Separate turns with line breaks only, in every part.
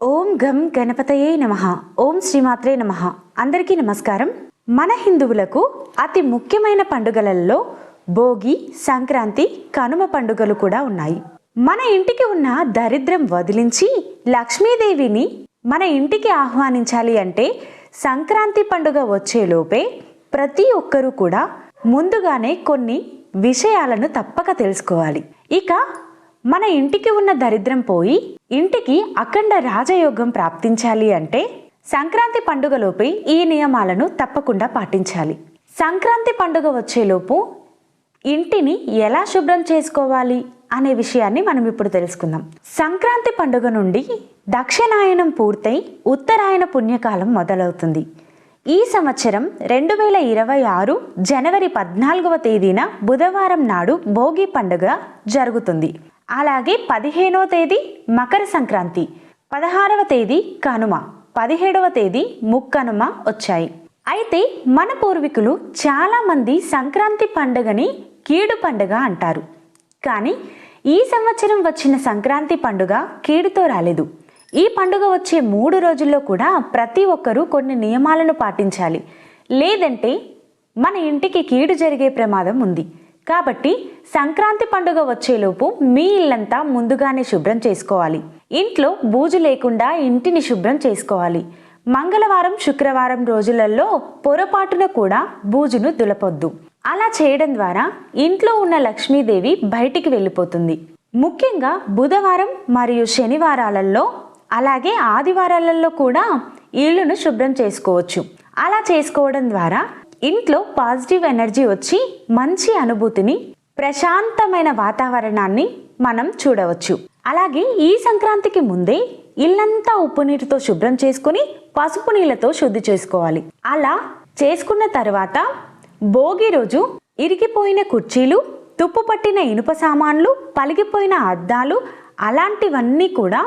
ఓం గం గణపతయే నమ. ఓం శ్రీమాత్రే నమ. అందరికీ నమస్కారం. మన హిందువులకు అతి ముఖ్యమైన పండుగలలో భోగి సంక్రాంతి కనుమ పండుగలు కూడా ఉన్నాయి. మన ఇంటికి ఉన్న దరిద్రం వదిలించి లక్ష్మీదేవిని మన ఇంటికి ఆహ్వానించాలి అంటే సంక్రాంతి పండుగ వచ్చేలోపే ప్రతి ఒక్కరూ కూడా ముందుగానే కొన్ని విషయాలను తప్పక తెలుసుకోవాలి. ఇక మన ఇంటికి ఉన్న దరిద్రం పోయి ఇంటికి అఖండ రాజయోగం ప్రాప్తించాలి అంటే సంక్రాంతి పండుగలోపై ఈ నియమాలను తప్పకుండా పాటించాలి. సంక్రాంతి పండుగ వచ్చేలోపు ఇంటిని ఎలా శుభ్రం చేసుకోవాలి అనే విషయాన్ని మనం ఇప్పుడు తెలుసుకుందాం. సంక్రాంతి పండుగ నుండి దక్షిణాయనం పూర్తయి ఉత్తరాయణ పుణ్యకాలం మొదలవుతుంది. ఈ సంవత్సరం రెండు వేల ఇరవై ఆరు జనవరి పద్నాలుగవ తేదీన బుధవారం నాడు భోగి పండుగ జరుగుతుంది. అలాగే పదిహేనవ తేదీ మకర సంక్రాంతి పదహారవ తేదీ కనుమ పదిహేడవ తేదీ ముక్కనుమ వచ్చాయి. అయితే మన పూర్వీకులు చాలామంది సంక్రాంతి పండుగని కీడు పండుగ అంటారు. కానీ ఈ సంవత్సరం వచ్చిన సంక్రాంతి పండుగ కీడుతో రాలేదు. ఈ పండుగ వచ్చే మూడు రోజుల్లో కూడా ప్రతి ఒక్కరూ కొన్ని నియమాలను పాటించాలి. లేదంటే మన ఇంటికి కీడు జరిగే ప్రమాదం ఉంది. కాబట్టి సంక్రాంతి పండుగ వచ్చేలోపు మీ ఇల్లంతా ముందుగానే శుభ్రం చేసుకోవాలి. ఇంట్లో బూజు లేకుండా ఇంటిని శుభ్రం చేసుకోవాలి. మంగళవారం శుక్రవారం రోజులలో పొరపాటున కూడా బూజును దులపొద్దు. అలా చేయడం ద్వారా ఇంట్లో ఉన్న లక్ష్మీదేవి బయటికి వెళ్ళిపోతుంది. ముఖ్యంగా బుధవారం మరియు శనివారాలలో అలాగే ఆదివారాలలో కూడా ఇళ్ళను శుభ్రం చేసుకోవచ్చు. అలా చేసుకోవడం ద్వారా ఇంట్లో పాజిటివ్ ఎనర్జీ వచ్చి మంచి అనుభూతిని ప్రశాంతమైన వాతావరణాన్ని మనం చూడవచ్చు. అలాగే ఈ సంక్రాంతికి ముందే ఇల్లంతా ఉప్పు నీటితో శుభ్రం చేసుకుని పసుపు నీళ్ళతో శుద్ధి చేసుకోవాలి. అలా చేసుకున్న తర్వాత భోగి రోజు ఇరిగిపోయిన కుర్చీలు తుప్పు పట్టిన ఇనుప సామాన్లు పలిగిపోయిన అద్దాలు అలాంటివన్నీ కూడా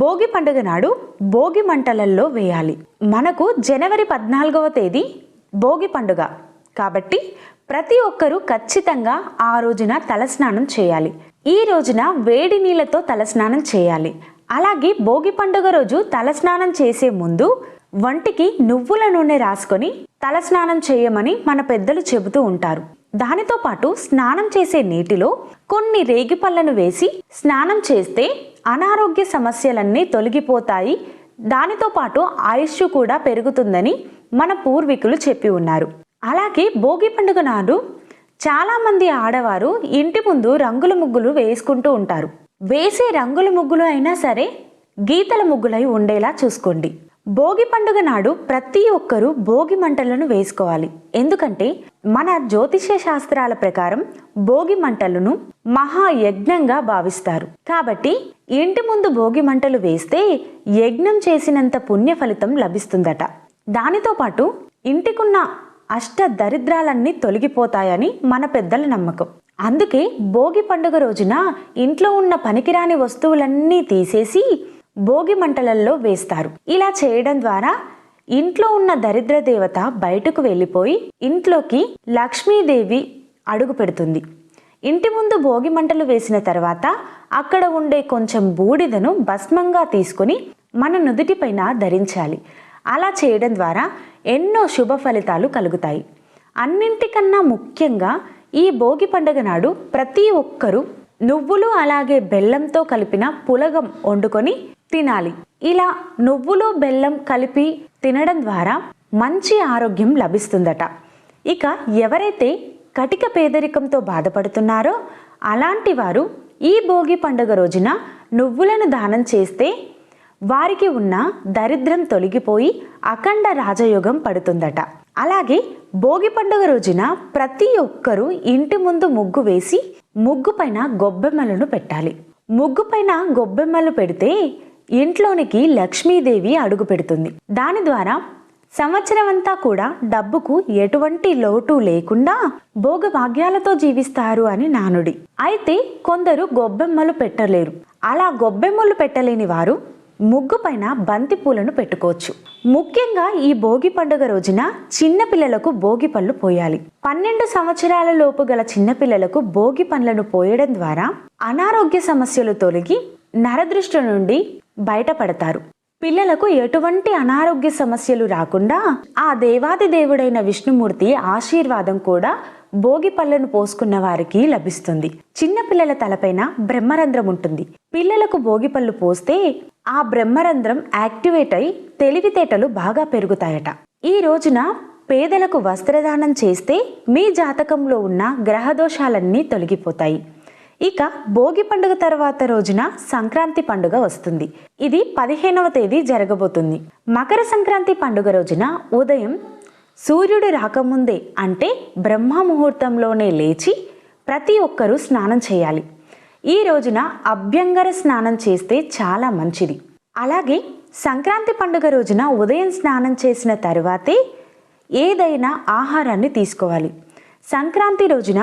భోగి పండుగ నాడు భోగి మంటలల్లో వేయాలి. మనకు జనవరి పద్నాలుగవ తేదీ భోగి పండుగ. కాబట్టి ప్రతి ఒక్కరూ ఖచ్చితంగా ఆ రోజున తలస్నానం చేయాలి. ఈ రోజున వేడి నీళ్ళతో తలస్నానం చేయాలి. అలాగే భోగి పండుగ రోజు తలస్నానం చేసే ముందు వంటికి నువ్వుల నూనె రాసుకొని తలస్నానం చేయమని మన పెద్దలు చెబుతూ ఉంటారు. దానితో పాటు స్నానం చేసే నీటిలో కొన్ని రేగిపళ్ళను వేసి స్నానం చేస్తే అనారోగ్య సమస్యలన్నీ తొలగిపోతాయి. దానితో పాటు ఆయుష్ కూడా పెరుగుతుందని మన పూర్వీకులు చెప్పి ఉన్నారు. అలాగే భోగి పండుగ నాడు చాలామంది ఆడవారు ఇంటి ముందు రంగుల ముగ్గులు వేసుకుంటూ ఉంటారు. వేసే రంగుల ముగ్గులు అయినా సరే గీతల ముగ్గులై ఉండేలా చూసుకోండి. భోగి పండుగ నాడు ప్రతి ఒక్కరూ భోగి మంటలను వేసుకోవాలి. ఎందుకంటే మన జ్యోతిష్య శాస్త్రాల ప్రకారం భోగి మంటలను మహాయజ్ఞంగా భావిస్తారు. కాబట్టి ఇంటి ముందు భోగి మంటలు వేస్తే యజ్ఞం చేసినంత పుణ్య ఫలితం లభిస్తుందట. దానితో పాటు ఇంటికున్న అష్ట దరిద్రాలన్నీ తొలగిపోతాయని మన పెద్దల నమ్మకం. అందుకే భోగి పండుగ రోజున ఇంట్లో ఉన్న పనికిరాని వస్తువులన్నీ తీసేసి భోగి మంటలల్లో వేస్తారు. ఇలా చేయడం ద్వారా ఇంట్లో ఉన్న దరిద్ర దేవత బయటకు వెళ్ళిపోయి ఇంట్లోకి లక్ష్మీదేవి అడుగు పెడుతుంది. ఇంటి ముందు భోగి మంటలు వేసిన తర్వాత అక్కడ ఉండే కొంచెం బూడిదను భస్మంగా తీసుకొని మన నుదుటిపైన ధరించాలి. అలా చేయడం ద్వారా ఎన్నో శుభ ఫలితాలు కలుగుతాయి. అన్నింటికన్నా ముఖ్యంగా ఈ భోగి పండుగ నాడు ప్రతి ఒక్కరూ నువ్వులు అలాగే బెల్లంతో కలిపిన పులగం వండుకొని తినాలి. ఇలా నువ్వులు బెల్లం కలిపి తినడం ద్వారా మంచి ఆరోగ్యం లభిస్తుందట. ఇక ఎవరైతే కటిక పేదరికంతో బాధపడుతున్నారో అలాంటి వారు ఈ భోగి పండుగ రోజున నువ్వులను దానం చేస్తే వారికి ఉన్న దరిద్రం తొలగిపోయి అఖండ రాజయోగం పడుతుందట. అలాగే భోగి పండుగ రోజున ప్రతి ఒక్కరూ ఇంటి ముందు ముగ్గు వేసి ముగ్గు పైన గొబ్బెమ్మలను పెట్టాలి. ముగ్గు పైన గొబ్బెమ్మలు పెడితే ఇంట్లోనికి లక్ష్మీదేవి అడుగు పెడుతుంది. దాని ద్వారా సంవత్సరం అంతా కూడా డబ్బుకు ఎటువంటి లోటు లేకుండా భోగభాగ్యాలతో జీవిస్తారు అని నానుడి. అయితే కొందరు గొబ్బెమ్మలు పెట్టలేరు. అలా గొబ్బెమ్మలు పెట్టలేని వారు ముగ్గు పైన బంతి పూలను పెట్టుకోవచ్చు. ముఖ్యంగా ఈ భోగి పండుగ రోజున చిన్నపిల్లలకు భోగి పళ్ళు పోయాలి. పన్నెండు సంవత్సరాల లోపు గల చిన్నపిల్లలకు భోగి పండ్లను పోయడం ద్వారా అనారోగ్య సమస్యలు తొలగి నరదృష్టి నుండి బయటపడతారు. పిల్లలకు ఎటువంటి అనారోగ్య సమస్యలు రాకుండా ఆ దేవాది దేవుడైన విష్ణుమూర్తి ఆశీర్వాదం కూడా భోగి పళ్ళను పోసుకున్న వారికి లభిస్తుంది. చిన్న పిల్లల తలపైన బ్రహ్మరంధ్రం ఉంటుంది. పిల్లలకు భోగి పళ్ళు పోస్తే ఆ బ్రహ్మరంధ్రం యాక్టివేట్ అయి తెలివితేటలు బాగా పెరుగుతాయట. ఈ రోజున పేదలకు వస్త్రదానం చేస్తే మీ జాతకంలో ఉన్న గ్రహదోషాలన్నీ తొలగిపోతాయి. ఇక భోగి పండుగ తర్వాత రోజున సంక్రాంతి పండుగ వస్తుంది. ఇది పదిహేనవ తేదీ జరగబోతుంది. మకర సంక్రాంతి పండుగ రోజున ఉదయం సూర్యుడు రాకముందే అంటే బ్రహ్మ ముహూర్తంలోనే లేచి ప్రతి ఒక్కరూ స్నానం చేయాలి. ఈ రోజున అభ్యంగర స్నానం చేస్తే చాలా మంచిది. అలాగే సంక్రాంతి పండుగ రోజున ఉదయం స్నానం చేసిన తర్వాతే ఏదైనా ఆహారాన్ని తీసుకోవాలి. సంక్రాంతి రోజున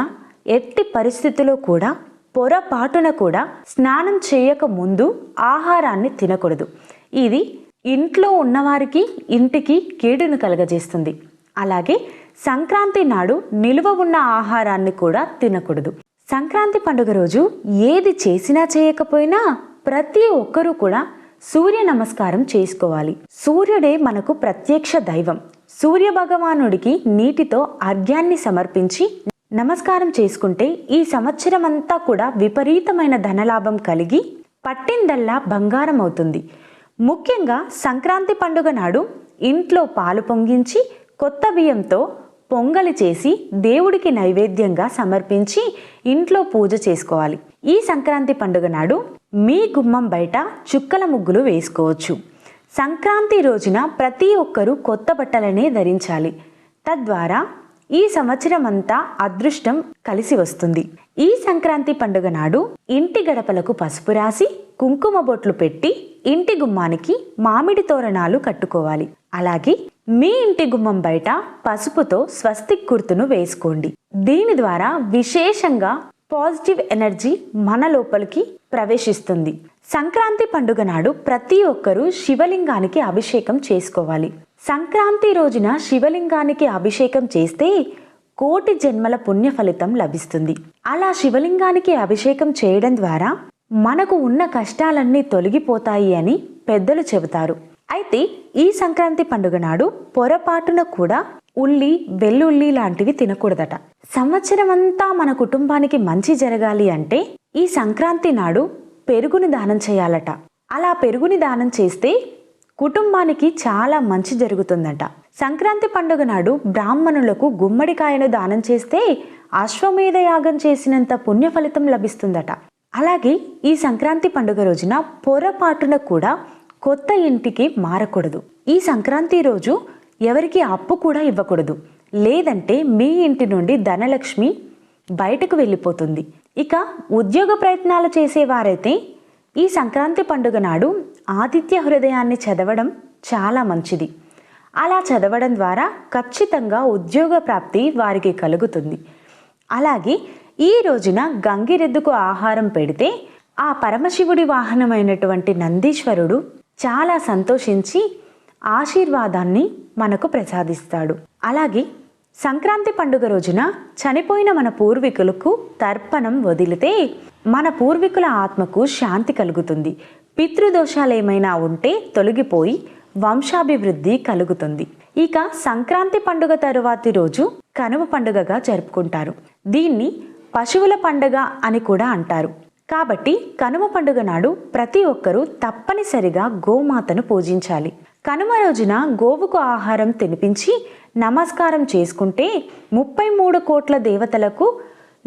ఎట్టి పరిస్థితిలో కూడా పొరపాటున కూడా స్నానం చేయక ముందు ఆహారాన్ని తినకూడదు. ఇది ఇంట్లో ఉన్నవారికి ఇంటికి కీడును కలగజేస్తుంది. అలాగే సంక్రాంతి నాడు నిలువ ఉన్న ఆహారాన్ని కూడా తినకూడదు. సంక్రాంతి పండుగ రోజు ఏది చేసినా చేయకపోయినా ప్రతి ఒక్కరూ కూడా సూర్య నమస్కారం చేసుకోవాలి. సూర్యుడే మనకు ప్రత్యక్ష దైవం. సూర్య భగవానుడికి నీటితో అర్ఘ్యాన్ని సమర్పించి నమస్కారం చేసుకుంటే ఈ సంవత్సరం అంతా కూడా విపరీతమైన ధనలాభం కలిగి పట్టిందల్లా బంగారం అవుతుంది. ముఖ్యంగా సంక్రాంతి పండుగ నాడు ఇంట్లో పాలు పొంగించి కొత్త బియ్యంతో పొంగలి చేసి దేవుడికి నైవేద్యంగా సమర్పించి ఇంట్లో పూజ చేసుకోవాలి. ఈ సంక్రాంతి పండుగ నాడు మీ గుమ్మం బయట చుక్కల ముగ్గులు వేసుకోవచ్చు. సంక్రాంతి రోజున ప్రతి ఒక్కరూ కొత్త బట్టలనే ధరించాలి. తద్వారా ఈ సంవత్సరం అంతా అదృష్టం కలిసి వస్తుంది. ఈ సంక్రాంతి పండుగ నాడు ఇంటి గడపలకు పసుపు రాసి కుంకుమ బొట్లు పెట్టి ఇంటి గుమ్మానికి మామిడి తోరణాలు కట్టుకోవాలి. అలాగే మీ ఇంటి గుమ్మం బయట పసుపుతో స్వస్తిక్ గుర్తును వేసుకోండి. దీని ద్వారా విశేషంగా పాజిటివ్ ఎనర్జీ మన లోపలికి ప్రవేశిస్తుంది. సంక్రాంతి పండుగ నాడు ప్రతి ఒక్కరూ శివలింగానికి అభిషేకం చేసుకోవాలి. సంక్రాంతి రోజున శివలింగానికి అభిషేకం చేస్తే కోటి జన్మల పుణ్య ఫలితం లభిస్తుంది. అలా శివలింగానికి అభిషేకం చేయడం ద్వారా మనకు ఉన్న కష్టాలన్నీ తొలగిపోతాయి అని పెద్దలు చెబుతారు. అయితే ఈ సంక్రాంతి పండుగ నాడు పొరపాటున కూడా ఉల్లి వెల్లుల్లి లాంటివి తినకూడదట. సంవత్సరం అంతా మన కుటుంబానికి మంచి జరగాలి అంటే ఈ సంక్రాంతి నాడు పెరుగుని దానం చేయాలట. అలా పెరుగుని దానం చేస్తే కుటుంబానికి చాలా మంచి జరుగుతుందట. సంక్రాంతి పండుగ నాడు బ్రాహ్మణులకు గుమ్మడికాయను దానం చేస్తే అశ్వమేధ యాగం చేసినంత పుణ్య ఫలితం లభిస్తుందట. అలాగే ఈ సంక్రాంతి పండుగ రోజున పొరపాటున కూడా కొత్త ఇంటికి మారకూడదు. ఈ సంక్రాంతి రోజు ఎవరికి అప్పు కూడా ఇవ్వకూడదు. లేదంటే మీ ఇంటి నుండి ధనలక్ష్మి బయటకు వెళ్ళిపోతుంది. ఇక ఉద్యోగ ప్రయత్నాలు చేసేవారైతే ఈ సంక్రాంతి పండుగ నాడు ఆదిత్య హృదయాన్ని చదవడం చాలా మంచిది. అలా చదవడం ద్వారా ఖచ్చితంగా ఉద్యోగ ప్రాప్తి వారికి కలుగుతుంది. అలాగే ఈ రోజున గంగిరెద్దుకు ఆహారం పెడితే ఆ పరమశివుడి వాహనమైనటువంటి నందీశ్వరుడు చాలా సంతోషించి ఆశీర్వాదాన్ని మనకు ప్రసాదిస్తాడు. అలాగే సంక్రాంతి పండుగ రోజున చనిపోయిన మన పూర్వీకులకు తర్పణం వదిలితే మన పూర్వీకుల ఆత్మకు శాంతి కలుగుతుంది. పితృదోషాలు ఏమైనా ఉంటే తొలగిపోయి వంశాభివృద్ధి కలుగుతుంది. ఇక సంక్రాంతి పండుగ తరువాతి రోజు కనుమ పండుగగా జరుపుకుంటారు. దీన్ని పశువుల పండుగ అని కూడా అంటారు. కాబట్టి కనుమ పండుగ నాడు ప్రతి ఒక్కరూ తప్పనిసరిగా గోమాతను పూజించాలి. కనుమ రోజున గోవుకు ఆహారం తినిపించి నమస్కారం చేసుకుంటే ముప్పై మూడు కోట్ల దేవతలకు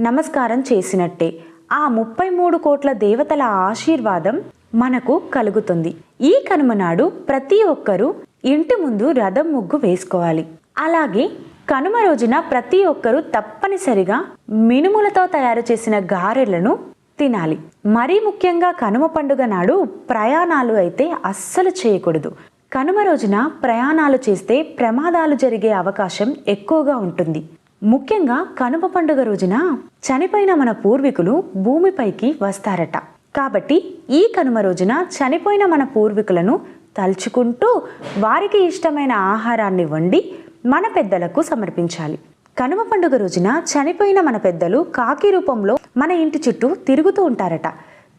నమస్కారం చేసినట్టే. ఆ ముప్పై మూడు కోట్ల దేవతల ఆశీర్వాదం మనకు కలుగుతుంది. ఈ కనుమ నాడు ప్రతి ఒక్కరూ ఇంటి ముందు రథం ముగ్గు వేసుకోవాలి. అలాగే కనుమ రోజున ప్రతి ఒక్కరూ తప్పనిసరిగా మినుములతో తయారు చేసిన గారెలను తినాలి. మరీ ముఖ్యంగా కనుమ పండుగ నాడు ప్రయాణాలు అయితే అస్సలు చేయకూడదు. కనుమ రోజున ప్రయాణాలు చేస్తే ప్రమాదాలు జరిగే అవకాశం ఎక్కువగా ఉంటుంది. ముఖ్యంగా కనుమ పండుగ రోజున చనిపోయిన మన పూర్వీకులు భూమిపైకి వస్తారట. కాబట్టి ఈ కనుమ రోజున చనిపోయిన మన పూర్వీకులను తలుచుకుంటూ వారికి ఇష్టమైన ఆహారాన్ని వండి మన పెద్దలకు సమర్పించాలి. కనుమ పండుగ రోజున చనిపోయిన మన పెద్దలు కాకి రూపంలో మన ఇంటి చుట్టూ తిరుగుతూ ఉంటారట.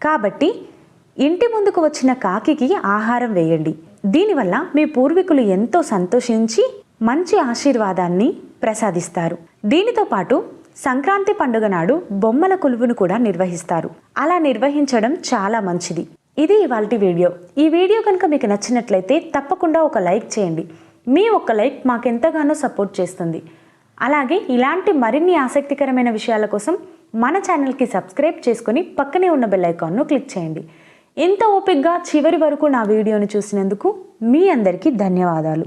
కాబట్టి ఇంటి ముందుకు వచ్చిన కాకికి ఆహారం వేయండి. దీనివల్ల మీ పూర్వీకులు ఎంతో సంతోషించి మంచి ఆశీర్వాదాన్ని ప్రసాదిస్తారు. దీనితో పాటు సంక్రాంతి పండుగ నాడు బొమ్మల కొలువును కూడా నిర్వహిస్తారు. అలా నిర్వహించడం చాలా మంచిది. ఇది ఇవాల్టి వీడియో. ఈ వీడియో కనుక మీకు నచ్చినట్లయితే తప్పకుండా ఒక లైక్ చేయండి. మీ ఒక్క లైక్ మాకెంతగానో సపోర్ట్ చేస్తుంది. అలాగే ఇలాంటి మరిన్ని ఆసక్తికరమైన విషయాల కోసం మన ఛానల్కి సబ్స్క్రైబ్ చేసుకొని పక్కనే ఉన్న బెల్ ఐకాన్ను క్లిక్ చేయండి. ఇంత ఓపిక్గా చివరి వరకు నా వీడియోని చూసినందుకు మీ అందరికీ ధన్యవాదాలు.